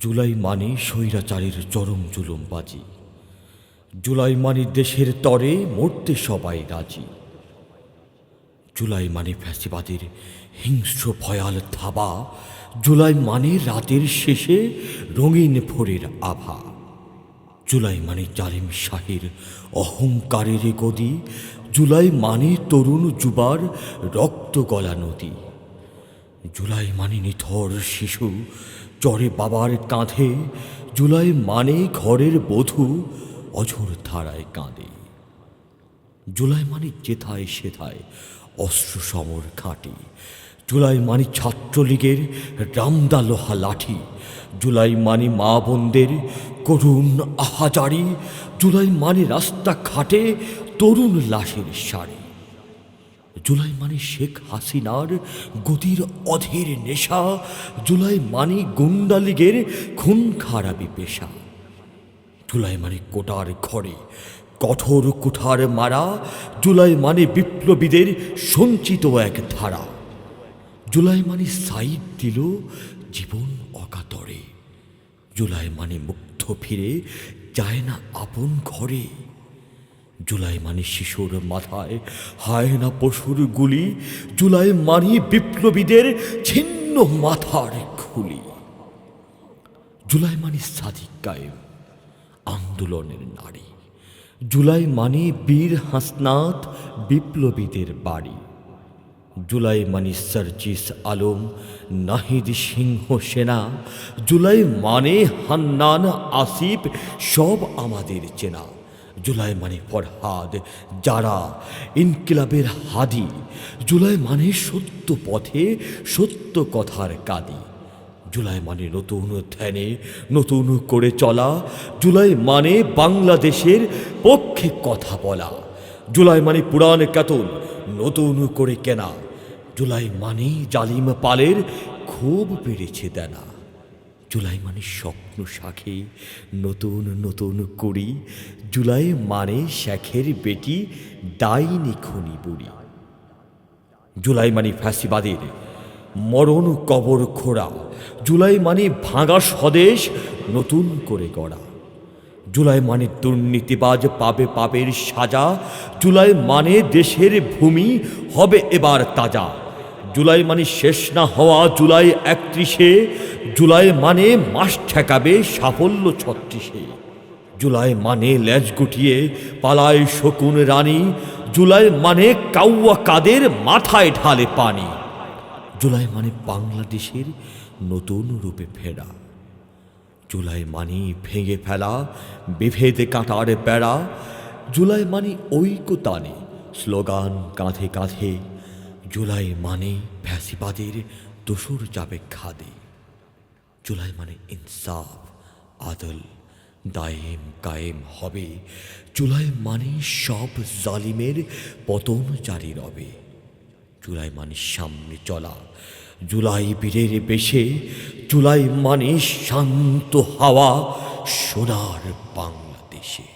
জুলাই মানে স্বৈরাচারের চরম জুলুমবাজি। জুলাই মানে দেশের তরে মরতে সবাই রাজি। জুলাই মানে ফ্যাসিবাদের হিংস্র ভয়াল থাবা জুলাই মানে রাতের শেষে রঙিন ভোরের আভা। জুলাই মানে জালিম শাহের অহংকারের গদি। জুলাই মানে তরুণ যুবার রক্ত গলা নদী। জুলাই মানে নিথর শিশু চরে বাবার কাঁধে, জুলাই মানে ঘরের বধূ অঝোর ধারায় কাঁদে। জুলাই মানে যেথায় সেথায় অস্ত্র সমর ঘাঁটি। জুলাই মানে ছাত্রলীগের রামদা লোহা লাঠি। জুলাই মানে মা বোনদের করুণ আহাজারি। জুলাই মানে রাস্তা ঘাটে তরুণ লাশের শাড়ি জুলাই মানে শেখ হাসিনার গতির অধীর নেশা, জুলাই মানে গুন্ডা লীগের খুন খারাপি পেশা। জুলাই মানে কোটার ঘরে কঠোর কুঠার মারা, জুলাই মানে বিপ্লবীদের সঞ্চিত এক ধারা। জুলাই মানে সাইড দিল জীবন অকাতরে, জুলাই মানে মুগ্ধ ফিরে যায় না আপন ঘরে। জুলাই মানে শিশুর মাথায়। হায় না পশুর গুলি, জুলাই মানে বিপ্লবীদের ছিন্ন মাথার খুলি। জুলাই মানে সাদিক কায়েম, আন্দোলনের নারী। জুলাই মানে বীর হাসনাত বিপ্লবীদের বাড়ি। জুলাই মানে সার্জিস আলম, নাহিদ সিংহ সেনা। জুলাই মানে হান্নান, আসিফ, সব আমাদের চেনা। জুলাই মানে ফরহাদ। যারা ইনকিলাবের হাদি, জুলাই মানে সত্য পথে সত্য কথার কাদি। জুলাই মানে নতুন ধ্যানে নতুন করে চলা। জুলাই মানে বাংলাদেশের পক্ষে কথা বলা। জুলাই মানে পুরাণ কাতন নতুন করে কেনা। জুলাই মানে জালিম পালের খুব বেড়েছে দেনা। জুলাই মানে স্বপ্ন শাখে, নতুন নতুন করি জুলাই মানে শেখের বেটি, ডাইনি খুনি বুড়ি। জুলাই মানে ফ্যাসিবাদের মরণ কবর খোড়া, জুলাই মানে ভাঙা স্বদেশ নতুন করে গড়া। জুলাই মানে দুর্নীতিবাজ পাবে পাপের সাজা, জুলাই মানে দেশের ভূমি হবে এবার তাজা। জুলাই মানে শেষ না হওয়া জুলাই একত্রিশে, জুলাই মানে মাস ঠেকাবে সাফল্য ছত্রিশে। জুলাই মানে ল্যাজ গুটিয়ে পালায় শকুন রানী, জুলাই মানে কাউয়া কাদের মাথায় ঢালে পানি। জুলাই মানে বাংলাদেশের নতুন রূপে ফেরা। জুলাই মানে ভেঙে ফেলা, বিভেদে কাটার বেড়া জুলাই মানে ঐক্যতানে স্লোগান কাঁধে কাঁধে জুলাই মানে ফ্যাসিবাদের দোসর যাবে খাদে। জুলাই মানে ইনসাফ, আদল দায়েম কায়েম হবে। জুলাই মানে সব জালিমের পতন জারি রবে। জুলাই মানে সামনে চলা। জুলাই বীরের বেশে। জুলাই মানে শান্ত হাওয়া সোনার বাংলাদেশে।